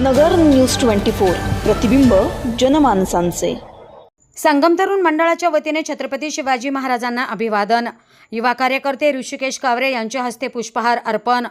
नगर news twenty four. प्रतिबिंब जनमानसांचे. संगम तरुण मंडळाच्या वतीने छत्रपती शिवाजी महाराजांना अभिवादन. युवा कार्यकर्ते ऋषिकेश कावरे यांच्या हस्ते पुष्पहार अर्पण.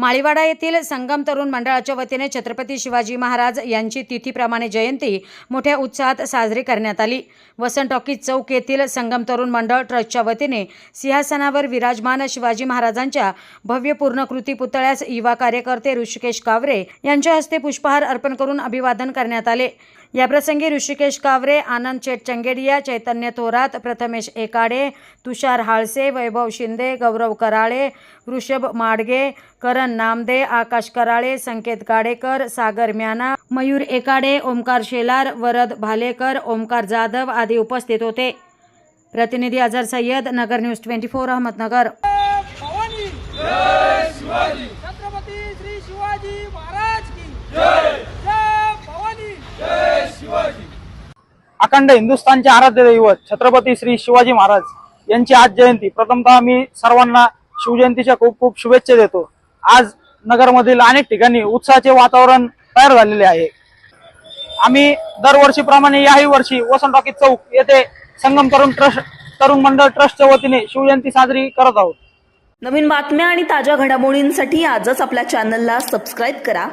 माळीवाडा येथील संगम तरुण मंडळाच्या वतीने छत्रपती शिवाजी महाराज यांची तिथीप्रमाणे जयंती मोठ्या उत्साहात साजरी करण्यात आली. वसंत टॉकीज चौक येथील संगम तरुण मंडळ ट्रस्टच्या वतीने सिंहासनावर विराजमान शिवाजी महाराजांच्या भव्य पूर्णकृती पुतळ्यास युवा कार्यकर्ते ऋषिकेश कावरे यांच्या हस्ते पुष्पहार अर्पण करून अभिवादन करण्यात आले. याप्रसंगी ऋषिकेश कावरे आनंद चेट चंगेडिया चैतन्य थोरात प्रथमेश एकाडे तुषार हाळसे वैभव शिंदे गौरव कराळे वृषभ माडगे करण नामदे आकाश कराळे संकेत गाडेकर सागर म्याना मयूर एकाडे ओमकार शेलार वरद भालेकर ओमकार जाधव आदी उपस्थित होते. प्रतिनिधी Azhar Sayyad Nagar news twenty four Ahmednagar Bhavani जय शिवाजी छत्रपती श्री शिवाजी महाराज की जय जय भवानी अखंड हिंदुस्थानचे आराध्य दैवत छत्रपती श्री शिवाजी महाराज यांची आज जयंती. प्रथमतः मी सर्वांना शिवजयंतीच्या खूप खूप शुभेच्छा देतो. आज नगरमधील अनेक ठिकाणी उत्साहाचे वातावरण तयार झालेले आहे. आम्ही दरवर्षीप्रमाणे याही वर्षी वसंत टॉकीज चौक येथे संगम तरुण ट्रस्ट तरुण मंडळ ट्रस्टच्या वतीने शिवजयंती साजरी करत आहोत. नवीन बातम्या आणि ताज्या घडामोडींसाठी आजच आपल्या चॅनलला सबस्क्राईब करा.